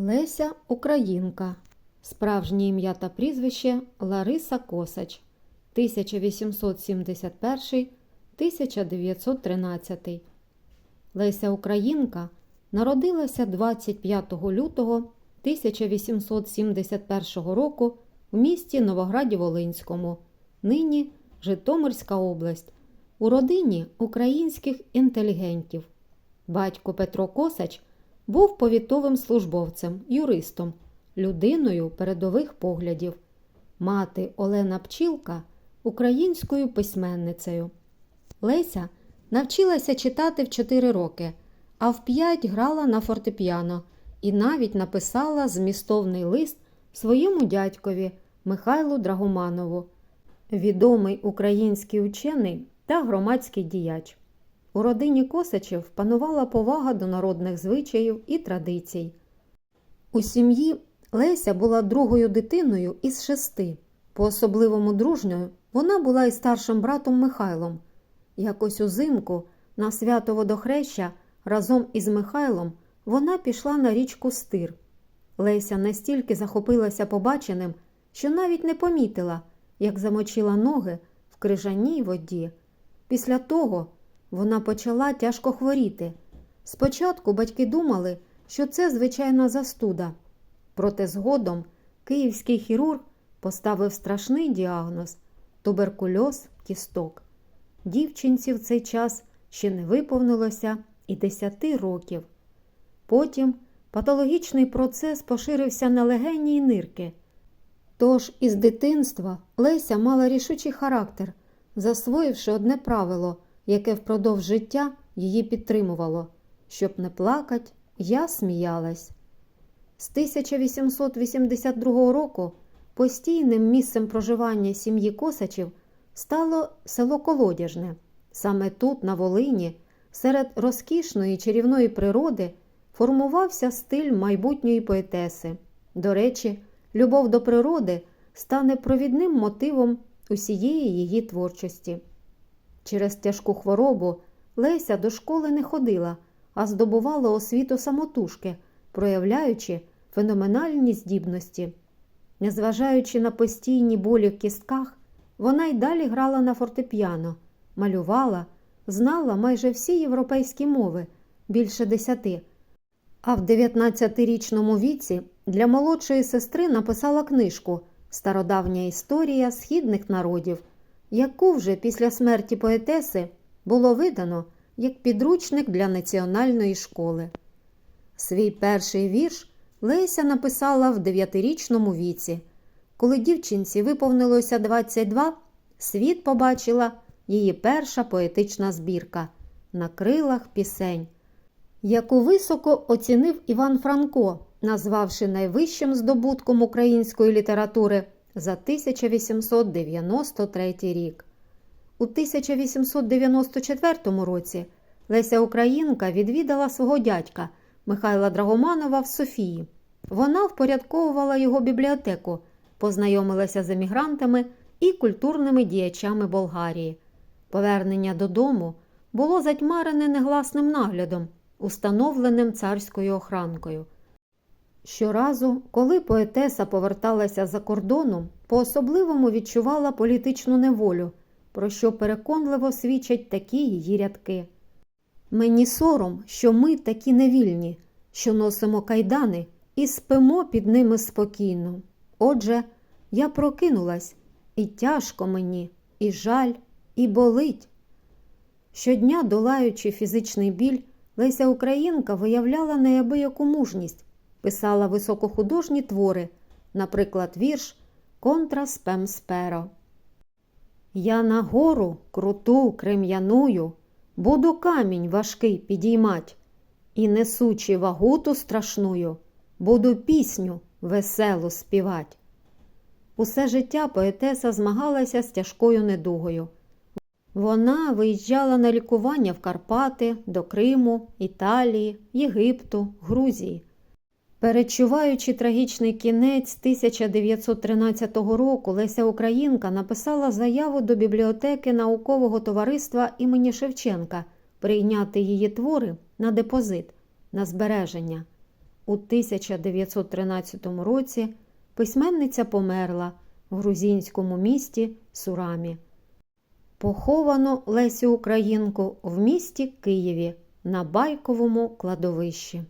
Леся Українка. Справжнє ім'я та прізвище Лариса Косач. 1871-1913. Леся Українка народилася 25 лютого 1871 року в місті Новограді-Волинському, нині Житомирська область, у родині українських інтелігентів. Батько Петро Косач був повітовим службовцем, юристом, людиною передових поглядів, мати Олена Пчілка українською письменницею. Леся навчилася читати в 4 роки, а в 5 грала на фортепіано і навіть написала змістовний лист своєму дядькові Михайлу Драгоманову, відомий український учений та громадський діяч. У родині Косачів панувала повага до народних звичаїв і традицій. У сім'ї Леся була другою дитиною із шести. По особливому дружньою вона була і старшим братом Михайлом. Якось узимку на свято водохреща разом із Михайлом вона пішла на річку Стир. Леся настільки захопилася побаченим, що навіть не помітила, як замочила ноги в крижаній воді. Після того вона почала тяжко хворіти. Спочатку батьки думали, що це звичайна застуда. Проте згодом київський хірург поставив страшний діагноз туберкульоз кісток. Дівчинці в цей час ще не виповнилося і 10 років. Потім патологічний процес поширився на легені й нирки. Тож із дитинства Леся мала рішучий характер, засвоївши одне правило, яке впродовж життя її підтримувало щоб не плакать, я сміялась. З 1882 року постійним місцем проживання сім'ї Косачів стало село Колодяжне. Саме тут, на Волині, серед розкішної чарівної природи формувався стиль майбутньої поетеси. До речі, любов до природи стане провідним мотивом усієї її творчості. Через тяжку хворобу Леся до школи не ходила, а здобувала освіту самотужки, проявляючи феноменальні здібності. Незважаючи на постійні болі в кістках, вона й далі грала на фортепіано, малювала, знала майже всі європейські мови, більше десяти. А в 19-річному віці для молодшої сестри написала книжку Стародавня історія східних народів, яку вже після смерті поетеси було видано як підручник для національної школи. Свій перший вірш Леся написала в дев'ятирічному віці. Коли дівчинці виповнилося 22, світ побачила її перша поетична збірка на крилах пісень, яку високо оцінив Іван Франко, назвавши найвищим здобутком української літератури за 1893 рік. У 1894 році Леся Українка відвідала свого дядька Михайла Драгоманова в Софії. Вона впорядковувала його бібліотеку, познайомилася з емігрантами і культурними діячами Болгарії. Повернення додому було затьмарене негласним наглядом, установленим царською охранкою. Щоразу, коли поетеса поверталася за кордоном, по-особливому відчувала політичну неволю, про що переконливо свідчать такі її рядки. Мені сором, що ми такі невільні, що носимо кайдани і спимо під ними спокійно. Отже, я прокинулась, і тяжко мені, і жаль, і болить. Щодня, долаючи фізичний біль, Леся Українка виявляла неабияку мужність, писала високохудожні твори, наприклад, вірш Контра спем сперо. Я на гору круту крем'яную, буду камінь важкий підіймать, і, несучи вагуту страшную, буду пісню веселу співать. Усе життя поетеса змагалася з тяжкою недугою. Вона виїжджала на лікування в Карпати, до Криму, Італії, Єгипту, Грузії. Перечуваючи трагічний кінець 1913 року, Леся Українка написала заяву до бібліотеки наукового товариства імені Шевченка прийняти її твори на депозит, на збереження. у 1913 році письменниця померла в грузинському місті Сурамі. Поховано Лесю Українку в місті Києві на Байковому кладовищі.